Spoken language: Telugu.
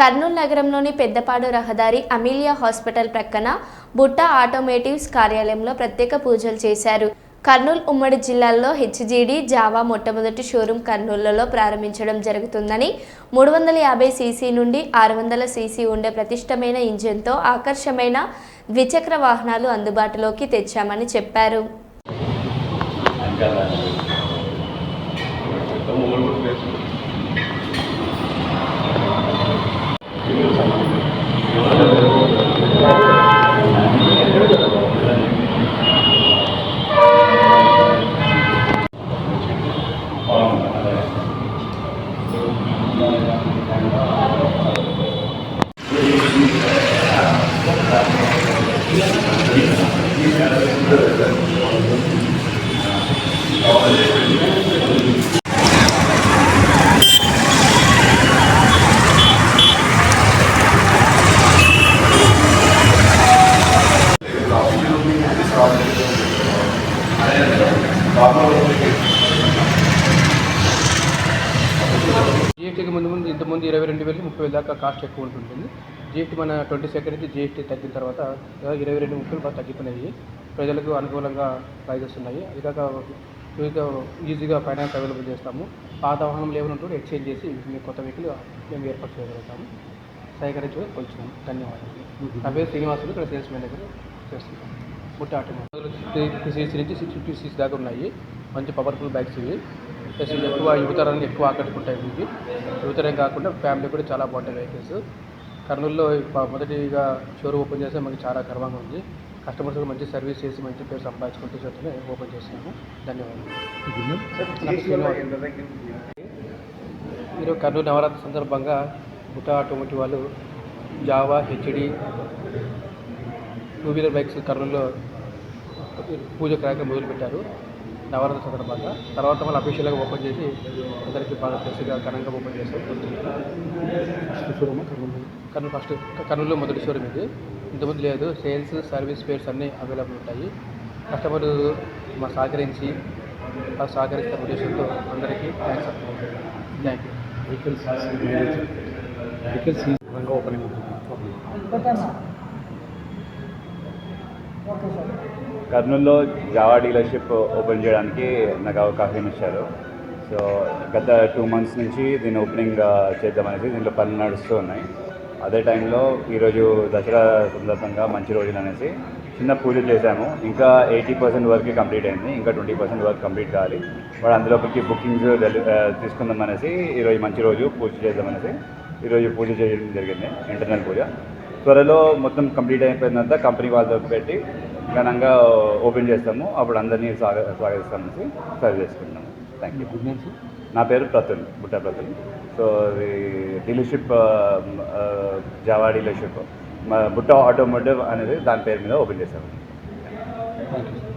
కర్నూలు నగరంలోని పెద్దపాడు రహదారి అమీలియా హాస్పిటల్ ప్రక్కన బుట్ట ఆటోమేటివ్స్ కార్యాలయంలో ప్రత్యేక పూజలు చేశారు. కర్నూలు ఉమ్మడి జిల్లాల్లో హెచ్జిడి జావా మొట్టమొదటి షోరూం కర్నూలులో ప్రారంభించడం జరుగుతుందని మూడు వందల యాభై సీసీ నుండి ఆరు వందల సీసీ ఉండే ప్రతిష్టమైన ఇంజిన్తో ఆకర్షమైన ద్విచక్ర వాహనాలు అందుబాటులోకి తెచ్చామని చెప్పారు. జిఎస్టీకి ముందు ముందు ఇంతకుముందు ఇరవై రెండు వేలు ముప్పై వేలు దాకా కాస్ట్ ఎక్కువ ఉంటుంది జిఎస్టీ మన ట్వంటీ సెకండ్ నుంచి జిఎస్టీ తగ్గిన తర్వాత ఇరవై రెండు ముప్పై బాగా తగ్గిపోయినాయి. ప్రజలకు అనుకూలంగా ప్రైజెస్ ఉన్నాయి అది కాక ఈజీగా ఈజీగా ఫైనాన్స్ అవైలబుల్ చేస్తాము. పాత వాహనం ఉంటే ఎక్స్చేంజ్ చేసి మీకు కొత్త వెహికల్ మేము ఏర్పాటు చేయగలుగుతాము. సహకరించి కొంచెం ధన్యవాదాలు. నా పేరు శ్రీనివాసులు. ఇక్కడ సేల్స్ మేనేజర్ చేస్తున్నాం బుట్ట ఆటోమొబైల్ ఫిఫ్టీ సీసీ నుంచి సిక్స్ ఫిఫ్టీ సీసీ దాకా ఉన్నాయి. మంచి పవర్ఫుల్ బైక్స్ ఇవి. ప్లస్ ఇవి ఎక్కువ యువతరాన్ని ఎక్కువ ఆకట్టుకుంటాయి ఇవి యువతరం కాకుండా ఫ్యామిలీ కూడా చాలా బాగుంటాయి వెహికల్స్. కర్నూలులో మొదటిగా షోరూమ్ ఓపెన్ చేస్తే మనకి చాలా గర్వంగా ఉంది. కస్టమర్స్ మంచి సర్వీస్ చేసి మంచి పేరు సంపాదించుకుంటూ చేస్తూనే ఓపెన్ చేస్తున్నాము. ధన్యవాదాలు. మీరు ఈరోజు కర్నూలు నవరాత్రి సందర్భంగా బుటా ఆటోమోటివ్ వాళ్ళు Jawa HD two wheeler bikes కర్నూలులో పూజ కార్యక్రమం మొదలుపెట్టారు. నవరాత్రి సందర్భంగా తర్వాత మళ్ళీ అఫీషియల్గా ఓపెన్ చేసి అందరికీ బాగా ఫ్రెష్గా ఘనంగా ఓపెన్ చేస్తాం. కర్నూలు ఫస్ట్ కర్నూలులో మొదటి షోరూమ్ ఇది ఇంతకుముందు లేదు సేల్స్ సర్వీస్ పేర్స్ అన్నీ అవైలబుల్ ఉంటాయి. కస్టమర్ మా సహకరించి ఆ సహకరిస్తున్న ఉద్దేశంతో అందరికీ thanks thank you vehicles vehicles opening కర్నూలులో జావా డీలర్షిప్ ఓపెన్ చేయడానికి నాకు అవకాశం ఇచ్చారు. సో గత టూ మంత్స్ నుంచి దీన్ని ఓపెనింగ్ చేద్దామనేసి దీంట్లో పనులు నడుస్తూ ఉన్నాయి. అదే టైంలో ఈరోజు దసరా సందర్భంగా మంచి రోజులు అనేసి చిన్న పూజ చేశాము. ఇంకా ఎయిటీ పర్సెంట్ వర్క్ కంప్లీట్ అయింది. ఇంకా ట్వంటీ పర్సెంట్ వర్క్ కంప్లీట్ కావాలి. వాడు అందులోపలికి బుకింగ్స్ తీసుకుందాం అనేసి ఈరోజు మంచి రోజు పూజ చేద్దామనేసి ఈరోజు పూజ చేయడం జరిగింది. ఇంటర్నల్ పూజ. త్వరలో మొత్తం కంప్లీట్ అయిపోయిందంతా కంపెనీ వాళ్ళతో పెట్టి ఘనంగా ఓపెన్ చేస్తాము. అప్పుడు అందరినీ స్వాగ స్వాగతిస్తామని సర్వ్ చేసుకుంటాము థ్యాంక్ యూ గుడ్ సార్ నా పేరు ప్రతుల్ బుట్ట ప్రతుల్. సో ఇది dealership Jawa dealership Butta automotive అనేది దాని పేరు మీద ఓపెన్ చేశాము. Thank you